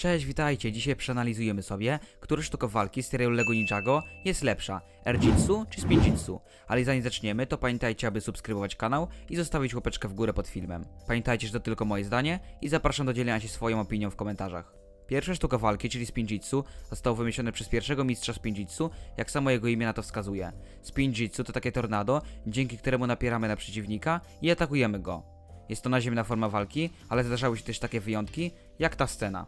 Cześć, witajcie. Dzisiaj przeanalizujemy sobie, która sztuka walki z serialu Lego Ninjago jest lepsza, Erjitsu czy Spinjitsu. Ale zanim zaczniemy, to pamiętajcie, aby subskrybować kanał i zostawić łapeczkę w górę pod filmem. Pamiętajcie, że to tylko moje zdanie i zapraszam do dzielenia się swoją opinią w komentarzach. Pierwsza sztuka walki, czyli Spinjitsu, został wymyślony przez pierwszego mistrza Spinjitsu, jak samo jego imię na to wskazuje. Spinjitsu to takie tornado, dzięki któremu napieramy na przeciwnika i atakujemy go. Jest to naziemna forma walki, ale zdarzały się też takie wyjątki, jak ta scena.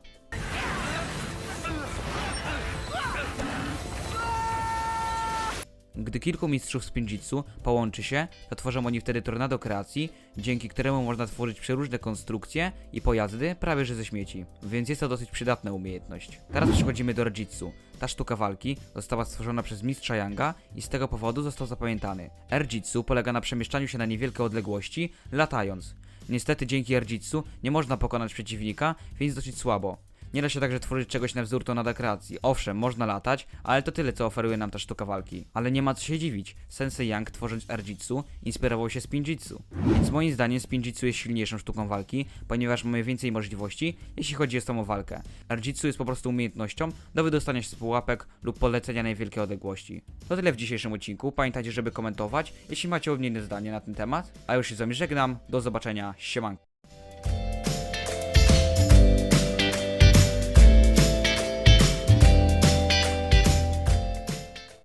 Gdy kilku mistrzów Spinjitsu połączy się, to tworzą oni wtedy tornado kreacji, dzięki któremu można tworzyć przeróżne konstrukcje i pojazdy prawie że ze śmieci, więc jest to dosyć przydatna umiejętność. Teraz przechodzimy do Erjitsu. Ta sztuka walki została stworzona przez mistrza Yanga i z tego powodu został zapamiętany. Erjitsu polega na przemieszczaniu się na niewielkie odległości, latając. Niestety dzięki Erjitsu nie można pokonać przeciwnika, więc dosyć słabo. Nie da się także tworzyć czegoś na wzór tornada kreacji. Owszem, można latać, ale to tyle, co oferuje nam ta sztuka walki. Ale nie ma co się dziwić. Sensei Yang, tworząc Erjitsu, inspirował się Spinjitsu. Więc moim zdaniem Spinjitsu jest silniejszą sztuką walki, ponieważ mamy więcej możliwości, jeśli chodzi o samą walkę. Erjitsu jest po prostu umiejętnością do wydostania się z pułapek lub polecenia na niewielkie odległości. To tyle w dzisiejszym odcinku. Pamiętajcie, żeby komentować, jeśli macie odmienne zdanie na ten temat. A już się z wami żegnam. Do zobaczenia. Siemanko.